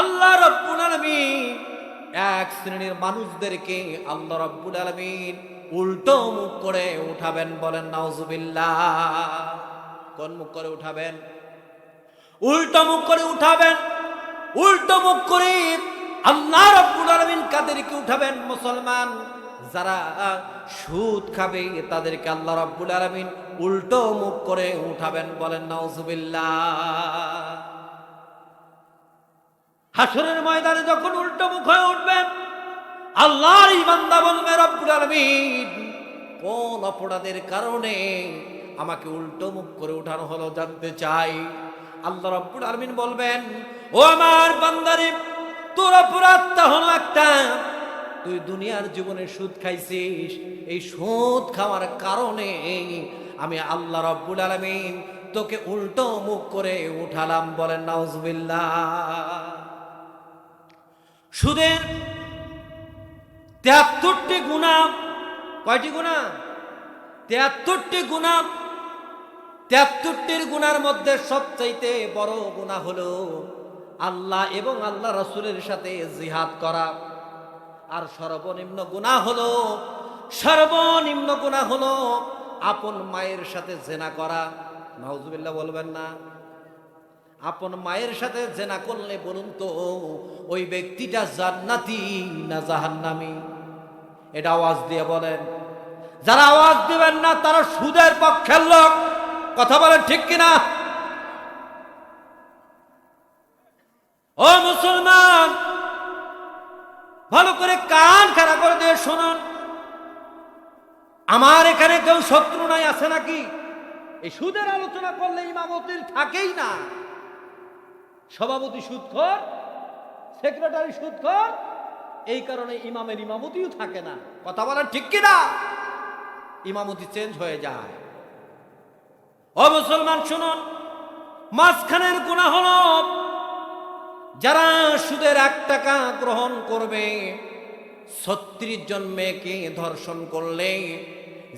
আল্লাহ রব্বুল আলামিন এক শ্রেণির মানুষদেরকে আল্লাহ রব্বুল আলামিন উল্টো মুখ করে উঠাবেন বলেন, নাউজুবিল্লাহ। কোন মুখ করে উঠাবেন? উল্টো মুখ করে উঠাবেন। উল্টো মুখ করে আল্লাহ রব্বুল আলামিন কাদেরকে উঠাবেন? মুসলমান যারা সুদ খাবে, তাদেরকে আল্লাহ রব্বুল আলামিন উল্টো মুখ করে উঠাবেন বলেন, নাউজুবিল্লাহ। হাসরের ময়দানে যখন উল্টো মুখ হয়ে উঠবেন আল্লাহর ইমানদা বলবে, রব্বুল আলামিন, কোন অপরাধের কারণে আমাকে উল্টো মুখ করে উঠানো হলো জানতে চাই? আল্লাহ রব্বুল আলামিন বলবেন, ও আমার বান্দারে, তোর অপরাধটা হলো একটা, তুই দুনিয়ার জীবনে সুদ খাইছিস। এই সুদ খাওয়ার কারণে আমি আল্লাহ রব্বুল আলামিন তোকে উল্টো মুখ করে উঠালাম বলেন নাউজুবিল্লাহ। সুদের তেহাত্তরটি গুণা, কয়টি গুণা? তেহাত্তরটি গুণা তেহাত্তরটির গুণার মধ্যে সবচাইতে বড় গুণা হলো আল্লাহ এবং আল্লাহ রসুলের সাথে জিহাদ করা। আর সর্বনিম্ন গুণা হলো, সর্বনিম্ন গুণা হলো আপন মায়ের সাথে জেনা করা। নাউজুবিল্লাহ বলবেন না। আপন মায়ের সাথে জেনা করলে বলুন তো, ওই ব্যক্তিটা জান্নাতি না জাহান্নামি? এটা আওয়াজ দিয়ে বলেন। যারা আওয়াজ দিবেন না, তারা সুদের পক্ষের লোক। কথা বলেন ঠিক কিনা? ও মুসলমান, ভালো করে কান খারাপ করে দিয়ে শুনুন। আমার এখানে কেউ শত্রু নাই, আছে নাকি? এই সুদের আলোচনা করলে ইমামতির থাকেই না। সভাপতি সুদখর সেক্রেটারি সুদখর এই কারণে ইমামের ইমামতিও থাকে না। কথা বলার ঠিক কিনা? ইমামতি চেঞ্জ হয়ে যায়। ও মুসলমান, শুনুন, মাঝখানের গুণা হল, যারা সুদের এক টাকা গ্রহণ করবে, ছত্রিশ জন মেয়েকে ধর্ষণ করলে,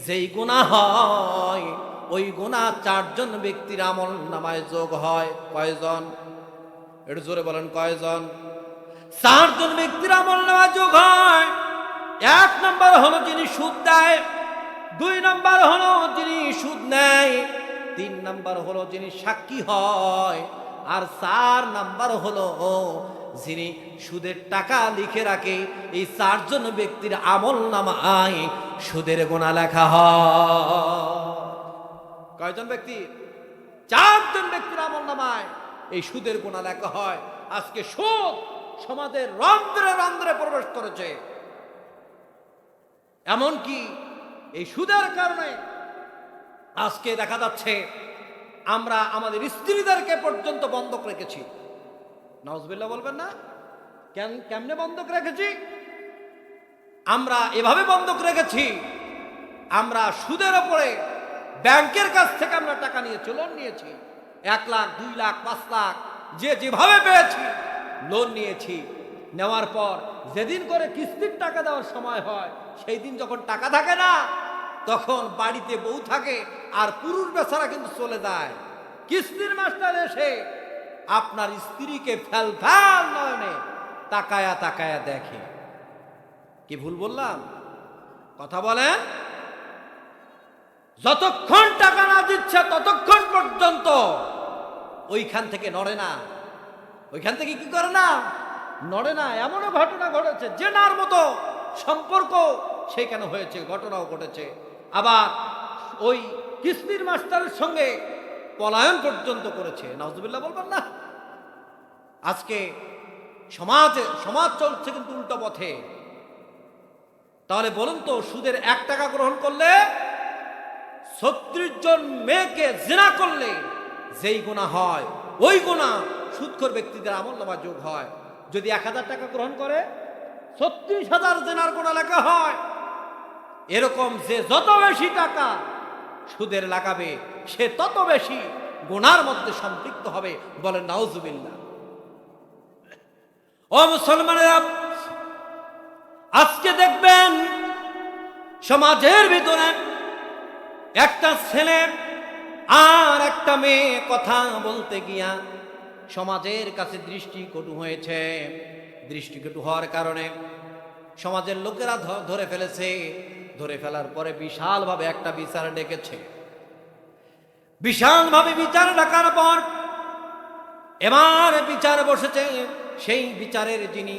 যেই গুণা হয়, ওই গুণা চারজন ব্যক্তির আমল নামায় যোগ হয়। কয়জন? একটু জোরে বলেন কয়জন? চারজন ব্যক্তির আমল নামায় যোগ হয়। এক নম্বর হলো যিনি সুদ দেয় দুই নম্বর হলো যিনি সুদ নেয় তিন নম্বর হলো যিনি সাক্ষী হয় আর চার নাম্বার হলো যিনি সুদের টাকা লিখে রাখে। এই চারজন ব্যক্তির আমল নামায় সুদের গোনা লেখা হয়। কয়জন ব্যক্তি? চারজন ব্যক্তির আমল নামায়। এই সুদের গোনা লেখা হয়। আজকে সুদ সমাজের রন্ধ্রে রন্ধ্রে প্রবেশ করেছে। এমনকি এই সুদের কারণে আজকে দেখা যাচ্ছে, আমরা আমাদের স্ত্রীদেরকে পর্যন্ত বন্ধক রেখেছি। নওয়াজবিল্লাহ বলবেন না? কেন, কেমনে বন্ধক রেখেছি? আমরা এভাবে বন্ধক রেখেছি, আমরা সুদের ওপরে ব্যাংকের কাছ থেকে আমরা টাকা নিয়েছি লোন নিয়েছি। এক লাখ, দুই লাখ, পাঁচ লাখ, যে যেভাবে পেয়েছি লোন নিয়েছি। নেওয়ার পর যেদিন করে কিস্তির টাকা দেওয়ার সময় হয়, সেই দিন যখন টাকা থাকে না, তখন বাড়িতে বউ থাকে আর পুরুষ বেচারা কিন্তু চলে যায়। কিস্তির মাস্টার এসে আপনার স্ত্রীকে ফেল ফেল নয়নে তাকায়া তাকায়া দেখে। কি ভুল বললাম? কথা বলেন? যতক্ষণ টাকা না দিচ্ছে ততক্ষণ পর্যন্ত ওইখান থেকে নড়ে না। ওইখান থেকে কি করে না? নড়ে না, এমনও ঘটনা ঘটেছে, জেনার মতো সম্পর্ক সেখানে হয়েছে, ঘটনাও ঘটেছে। আবার ওই কিস্তির মাস্টারের সঙ্গে পলায়ন পর্যন্ত করেছে। নজরুল্লাহ বলবেন না? আজকে সমাজে, সমাজ চলছে কিন্তু উল্টো পথে। তাহলে বলুন তো, সুদের এক টাকা গ্রহণ করলে ছত্রিশ জন মেয়েকে জেনা করলে যেই গুণা হয়, ওই গুণা সুদখোর ব্যক্তিদের আমল নামা যোগ হয়। যদি এক হাজার টাকা গ্রহণ করে, ছত্রিশ হাজার জেনার গোনা লেখা হয়। এরকম যে যত বেশি টাকা সুদের লাগাবে, সে তত বেশি গোনার মধ্যে সম্পৃক্ত হবে বলেন নাউজুবিল্লাহ। ও মুসলমানেরা, আজকে দেখবেন সমাজের ভিতরে একটা ছেলে আর একটা মেয়ে কথা বলতে গিয়া সমাজের কাছে দৃষ্টি কটু হয়েছে। দৃষ্টি কটু হওয়ার কারণে সমাজের লোকেরা ধরে ফেলেছে। ধরে ফেলার পরে বিশালভাবে একটা বিচার ডেকেছে। বিশালভাবে বিচার ডাকার পর এবার বিচার বসেছে। সেই বিচারের যিনি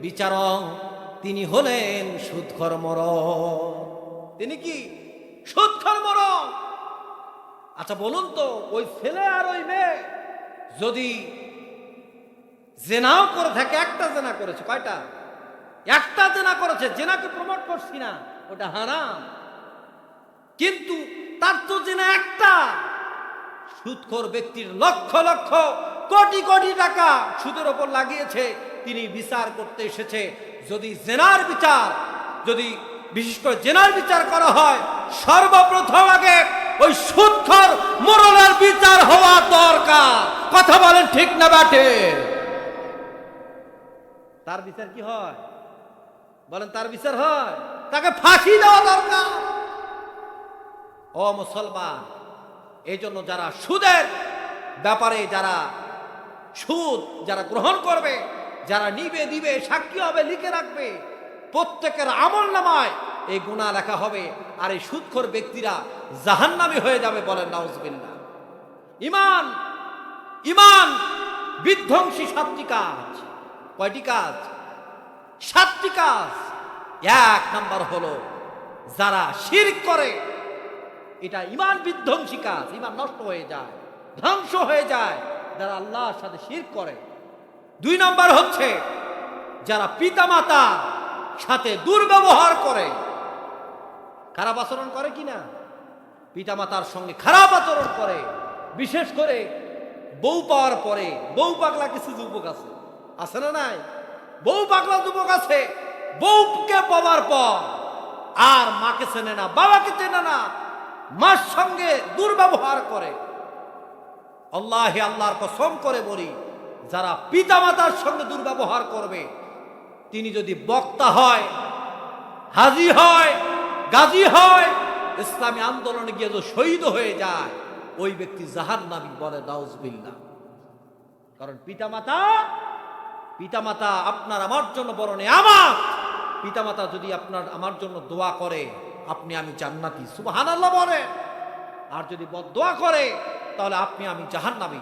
বিচারক, তিনি হলেন সুৎখর মর তিনি কি? সুৎখর মর আচ্ছা বলুন তো, ওই ছেলে আর ওই মেয়ে যদি জেনাও করে থাকে, একটা জেনা করেছে, কয়টা? একটা জেনা করেছে, জেনাকে প্রমোট করছি না, ওটা হারাম। কিন্তু তার তো জেনা একটা। সুদখোর ব্যক্তির লক্ষ লক্ষ, কোটি কোটি টাকা সুদের ওপর লাগিয়েছে। তিনি বিচার করতে এসেছে। যদি জেনার বিচার, যদি বিশেষ করে জেনার বিচার করা হয়, সর্বপ্রথম আগে ওই সুদখোর মোরলের বিচার হওয়া দরকার। কথা বলেন ঠিক না বাটে তার বিচার কি হয়? বলেন তার বিচার হয়। তাকে ফাঁসি দেওয়া দরকার। ও মুসলমান এই জন্য যারা সুদের ব্যাপারে যারা সুদ যারা গ্রহণ করবে, যারা নিবে, দিবে, সাক্ষী হবে, লিখে রাখবে প্রত্যেকের আমল নামায় এই গুণা লেখা হবে আর এই সুদখোর ব্যক্তিরা জাহান্নামী হয়ে যাবে বলেন নাউজবিল্লা ইমান ইমান, বিধ্বংসী সাতটি কাজ। কয়টি কাজ? সাতটি কাজ। এক নাম্বার হলো যারা শির করে, এটা ইমান বিধ্বংসী কাজ, ইমান নষ্ট হয়ে যায়, ধ্বংস হয়ে যায়, যারা আল্লাহর সাথে শির করে। দুই নাম্বার হচ্ছে যারা পিতামাতা সাথে দুর্ব্যবহার করে। খারাপ আচরণ করে কি কিনা পিতামাতার সঙ্গে খারাপ আচরণ করে। বিশেষ করে বউ পাওয়ার পরে। বউ পাগলা কিছু যুবক আছে। আছে না নাই? বউ পাগলা যুবক আছে। বউকে পাওয়ার পর আর মাকে চেনে না, বাবাকে চেনে না, মার সঙ্গে দুর্ব্যবহার করে। আল্লাহ আল্লাহর কসম করে বলি, যারা পিতামাতার সঙ্গে দুর্ব্যবহার করবে তিনি যদি বক্তা হয়, হাজি হয়, গাজী হয়, ইসলামী আন্দোলনে গিয়ে যদি শহীদ হয়ে যায়, ওই ব্যক্তি জাহান নামি বলে দাউজবিল্লা কারণ পিতামাতা পিতামাতা আপনার আমার জন্য বড় আমার পিতামাতা যদি আপনার, আমার জন্য দোয়া করে, আপনি আমি জান্নাতি সুবহান আল্লাহ বলে। আর যদি বদোয়া করে, তাহলে আপনি আমি জাহান্নামী।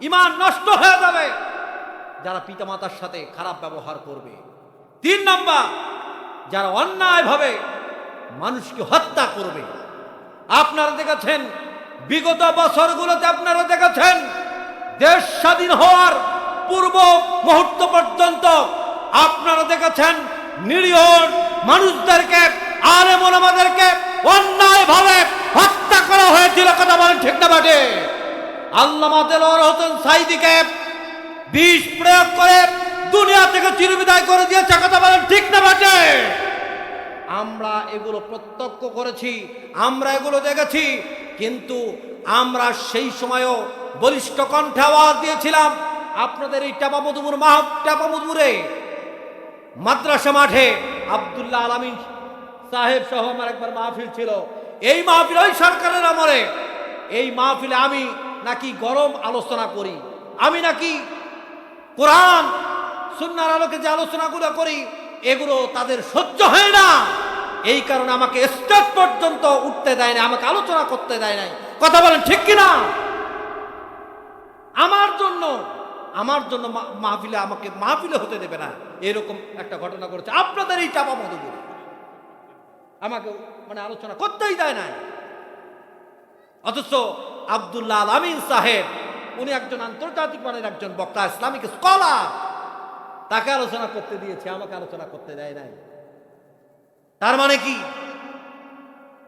ইমান নষ্ট হয়ে যাবে। যারা পিতামাতার সাথে খারাপ ব্যবহার করবে তিন নাম্বার, যারা অন্যায়ভাবে মানুষকে হত্যা করবে। আপনারা দেখেছেন, বিগত বছরগুলোতে আপনারা দেখেছেন, দেশ স্বাধীন হওয়ার পূর্ব মুহূর্ত পর্যন্ত আপনারা দেখেছেন, নিরীহ মানুষদেরকে আলে মোলামাদেরকে অন্যায়ভাবে হত্যা করা হয়েছিল, কথা বলেন ঠিক না বাটে? দেলোয়ার হোসেন সাইদিকে বিষ প্রয়োগ করে দুনিয়া থেকে চিরবিদায় করে দিয়েছে, কথা বলেন, ঠিক না বাটে? আমরা এগুলো প্রত্যক্ষ করেছি, আমরা এগুলো দেখেছি, কিন্তু আমরা সেই সময়ও বলিষ্ঠ কণ্ঠে আওয়াজ দিয়েছিলাম, আপনাদের এই টাপামধুমুর মাহ টাপামধুমুরে মাদ্রাসা মাঠে আব্দুল্লাহ আলামিন সাহেব সহ আমার একবার মাহফিল ছিল। এই মাহফিল ওই সরকারের আমলে। এই মাহফিলে আমি নাকি গরম আলোচনা করি, আমি নাকি কোরআন সুন্নার আলোকে যে আলোচনাগুলো করি, এগুলো তাদের সহ্য হয় না। এই কারণে আমাকে স্টেজ পর্যন্ত উঠতে দেয় না আমাকে আলোচনা করতে দেয় নাই। কথা বলেন ঠিক কিনা? আমার জন্য আমার জন্য মাহফিলে আমাকে মাহফিলে হতে দেবে না। এরকম একটা ঘটনা করেছে আপনাদের এই চাপা মধুপুরে আমাকে মানে আলোচনা করতেই দেয় না অথচ আব্দুল্লাহ আমিন সাহেব, উনি একজন আন্তর্জাতিক মানের একজন বক্তা, ইসলামিক স্কলার। তাকে আলোচনা করতে দিয়েছে, আমাকে আলোচনা করতে দেয় নাই। তার মানে কি?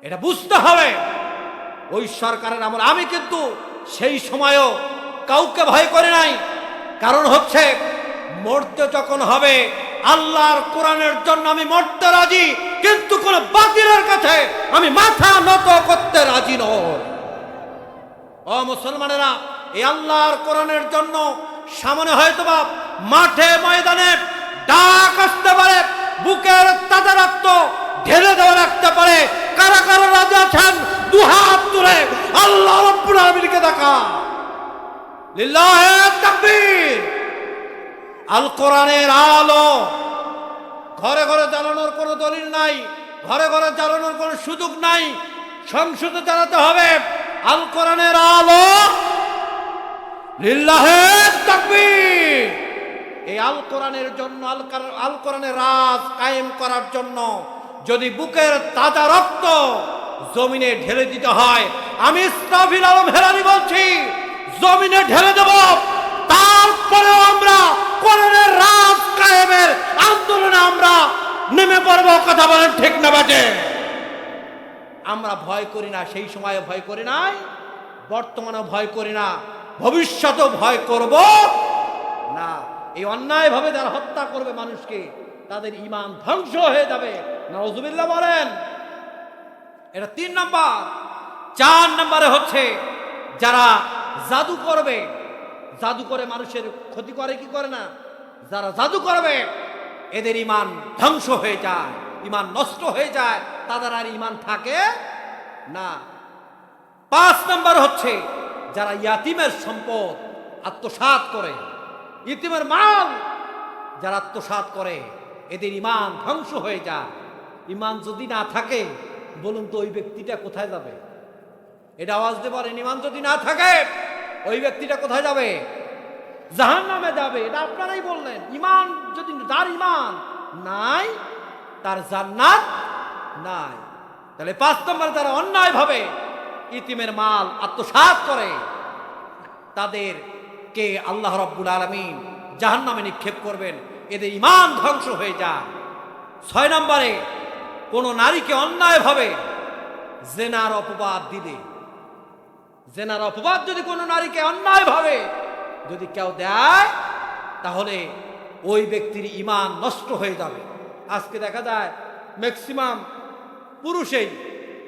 এটা বুঝতে হবে। ওই সরকারের আমল। আমি কিন্তু সেই সময়ও কাউকে ভয় করে নাই। কারণ হচ্ছে, মরতে যখন হবে, আল্লাহর কোরআনের জন্য আমি মরতে রাজি, কিন্তু কোন বাতিলের কাছে আমি মাথা নত করতে রাজি নই। ও মুসলমানেরা, এই আল্লাহর কোরআনের জন্য সামনে হয়তোবা মাঠে ময়দানে ডাক আসতে পারে, বুকের তাজা রক্ত ঢেলে দেওয়া রাখতে পারে। কারা কারা রাজা আছেন? দু হাত তুলে আল্লাহ রব্বুল আলামিনকে দেখা লিল্লাহে তাকবীর। আল কোরআনের আলো ঘরে ঘরে জ্বালানোর কোনো দলিল নাই, ঘরে ঘরে জ্বালানোর কোনো সুযোগ নাই। সংসদে জ্বালাতে হবে আল কোরআনের আলো লিল্লাহে তাকবীর। এই আল কোরআনের জন্য, আল আল কোরআনের রাজ কায়েম করার জন্য যদি বুকের তাজা রক্ত জমিনে ঢেলে দিতে হয়, আমি ইসরাফিল আলম হেরানি বলছি, জমিনে ঢেলে দেব। তারপরেও আমরা কোরআনের রাজ কায়েমের আন্দোলনে আমরা নেমে পড়ব, কথা বলেন ঠিক না বাজে? আমরা ভয় করি না, সেই সময়ে ভয় করি নাই বর্তমানে ভয় করি না, ভবিষ্যতেও ভয় করব না। এই অন্যায়ভাবে যারা হত্যা করবে মানুষকে, তাদের ইমান ধ্বংস হয়ে যাবে। নজুবিল্লাহ বলেন। এটা তিন নম্বর। চার নম্বরে হচ্ছে, যারা জাদু করবে, জাদু করে মানুষের ক্ষতি করে কি করে না? যারা জাদু করবে, এদের ইমান ধ্বংস হয়ে যায় ইমান নষ্ট হয়ে যায়, তাদের আর ইমান থাকে না। পাঁচ নাম্বার হচ্ছে, যারা ইয়াতিমের সম্পদ আত্মসাৎ করে ইতিমের মাল যারা আত্মসাৎ করে, এদের ইমান ধ্বংস হয়ে যায়। ইমান যদি না থাকে, বলুন তো ওই ব্যক্তিটা কোথায় যাবে? এটা আওয়াজ দিয়ে পারেন ইমান যদি না থাকে, ওই ব্যক্তিটা কোথায় যাবে? জাহান নামে যাবে। এটা আপনারাই বললেন ইমান যদি যার ইমান নাই, তার জান্নাত নাই। তাহলে পাঁচ নম্বরে তারা অন্যায়ভাবে ইতিমের মাল আত্মসাৎ করে। তাদেরকে আল্লাহ রব্বুল আলমিন জাহান নামে নিক্ষেপ করবেন। এদের ইমান ধ্বংস হয়ে যায়। ছয় নম্বরে, কোনো নারীকে অন্যায়ভাবে জেনার অপবাদ দিলে জেনার অপবাদ যদি কোনো নারীকে অন্যায়ভাবে যদি কেউ দেয়, তাহলে ওই ব্যক্তির ইমান নষ্ট হয়ে যাবে। আজকে দেখা যায় ম্যাক্সিমাম পুরুষেই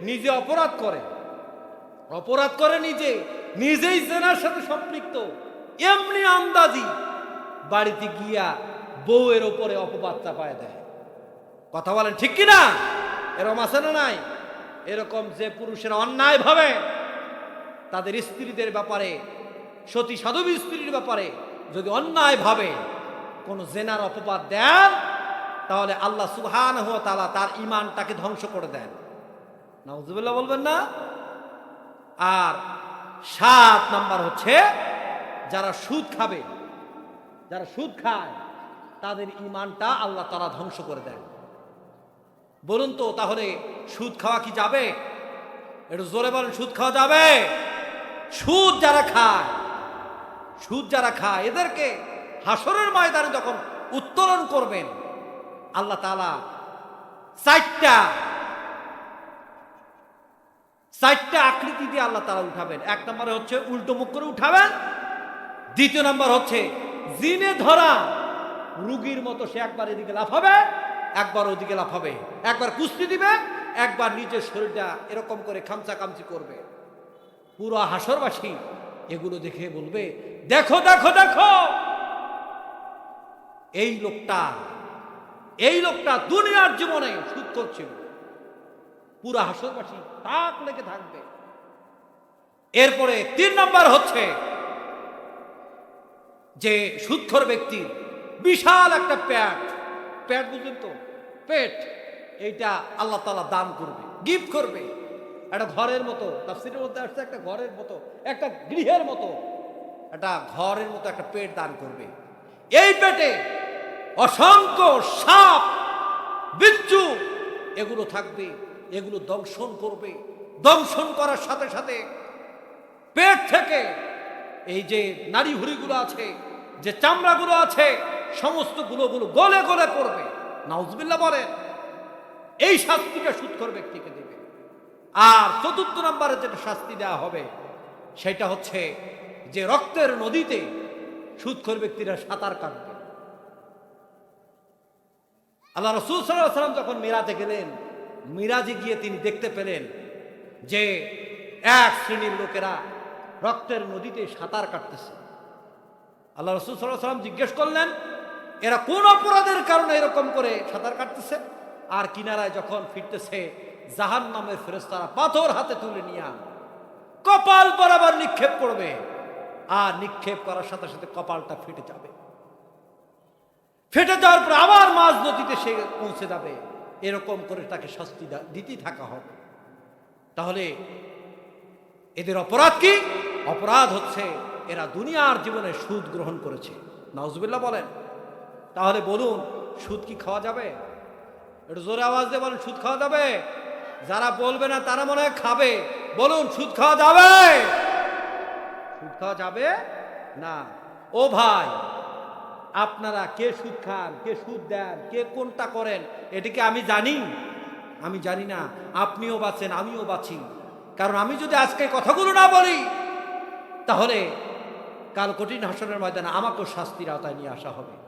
নিজে অপরাধ করে। অপরাধ করে নিজে, নিজেই জেনার সাথে সম্পৃক্ত। এমনি আন্দাজি বাড়িতে গিয়া বউয়ের ওপরে অপবাদ চাপায় দেয়। কথা বলেন ঠিক কি না এরকম আছে না নাই? এরকম যে পুরুষেরা অন্যায় ভাবে, তাদের স্ত্রীদের ব্যাপারে, সতী সাধবী স্ত্রীর ব্যাপারে যদি অন্যায় ভাবে, কোনো জেনার অপবাদ দেন, তাহলে আল্লাহ সুবহান তালা তার ইমানটাকে ধ্বংস করে দেন। নাউজুবিল্লাহ বলবেন না? আর সাত নাম্বার হচ্ছে যারা সুদ খাবে, যারা সুদ খায়, তাদের ইমানটা আল্লাহ তারা ধ্বংস করে দেন। বলুন তো, তাহলে সুদ খাওয়া কি যাবে? একটু জোরে বলেন, সুদ খাওয়া যাবে? সুদ যারা খায়, সুদ যারা খায়, এদেরকে হাসরের ময়দানে যখন উত্তোলন করবেন, আল্লাহ তালা চারটা চারটা আকৃতি দিয়ে আল্লাহ তালা উঠাবেন। এক নম্বরে হচ্ছে উল্টো মুখ করে উঠাবেন দ্বিতীয় নম্বর হচ্ছে, জিনে ধরা, রুগীর মতো সে একবার এদিকে লাফাবে একবার ওদিকে লাফাবে একবার কুস্তি দিবে, একবার নিজের শরীরটা এরকম করে খামচা কামচি করবে। পুরো হাসরবাসী এগুলো দেখে বলবে, দেখো দেখো দেখো, এই লোকটা এই লোকটা দুনিয়ার জীবনে সুদ করছিল পুরো হাসরবাসী তাক লেগে থাকবে। এরপরে তিন নম্বর হচ্ছে যে সুৎখর ব্যক্তির বিশাল একটা প্যাট। প্যাট বুঝলেন তো? পেট, এইটা আল্লাহ তালা দান করবে, গিফট করবে। একটা ঘরের মতো, তাফসিরের মধ্যে আসছে একটা ঘরের মতো, একটা গৃহের মতো, একটা ঘরের মতো একটা পেট দান করবে। এই পেটে অসংখ্য সাপ, বিচ্ছু, এগুলো থাকবে, এগুলো দংশন করবে। দংশন করার সাথে সাথে পেট থেকে এই যে নারী হুড়িগুলো আছে যে চামড়াগুলো আছে সমস্ত গুলোগুলো গলে গলে পড়বে। নাউজবিল্লা বলেন, এই শাস্তিটা সুৎখর ব্যক্তিকে দেবে। আর চতুর্থ নম্বরে যেটা শাস্তি দেওয়া হবে, সেটা হচ্ছে যে রক্তের নদীতে সুৎখর ব্যক্তিরা সাঁতার কাটবে। আল্লাহ রসুল সাল্লাম যখন মিরাজে গেলেন, মিরাজে গিয়ে তিনি দেখতে পেলেন যে এক শ্রেণির লোকেরা রক্তের নদীতে সাঁতার কাটতেছে। আল্লাহ রসুল সাল্লাহ সাল্লাম জিজ্ঞেস করলেন, এরা কোন অপরাধের কারণে এরকম করে সাঁতার কাটতেছে? আর কিনারায় যখন ফিরতেছে জাহান নামের ফেরেস্তারা পাথর হাতে তুলে নিয়ে আন কপাল বরাবর নিক্ষেপ করবে, আর নিক্ষেপ করার সাথে সাথে কপালটা ফেটে যাবে। ফেটে যাওয়ার পর আবার মাঝ নদীতে সে পৌঁছে যাবে। এরকম করে তাকে শাস্তি দিতে থাকা হবে। তাহলে এদের অপরাধ কি? অপরাধ হচ্ছে এরা দুনিয়ার জীবনে সুদ গ্রহণ করেছে। নাউজুবিল্লাহ বলেন। তাহলে বলুন, সুদ কি খাওয়া যাবে? একটু জোরে আওয়াজ দিয়ে বলুন, সুদ খাওয়া যাবে? যারা বলবে না, তারা মনে হয় খাবে। বলুন, সুদ খাওয়া যাবে? সুদ খাওয়া যাবে? না। ও ভাই, আপনারা কে সুদ খান, কে সুদ দেন, কে কোনটা করেন এটিকে আমি জানি? আমি জানি না। আপনিও বাঁচেন, আমিও বাঁচি। কারণ আমি যদি আজকে কথাগুলো না বলি, তাহলে কাল কঠিন হাসনের ময়দানে আমাকেও শাস্তির আওতায় নিয়ে আসা হবে।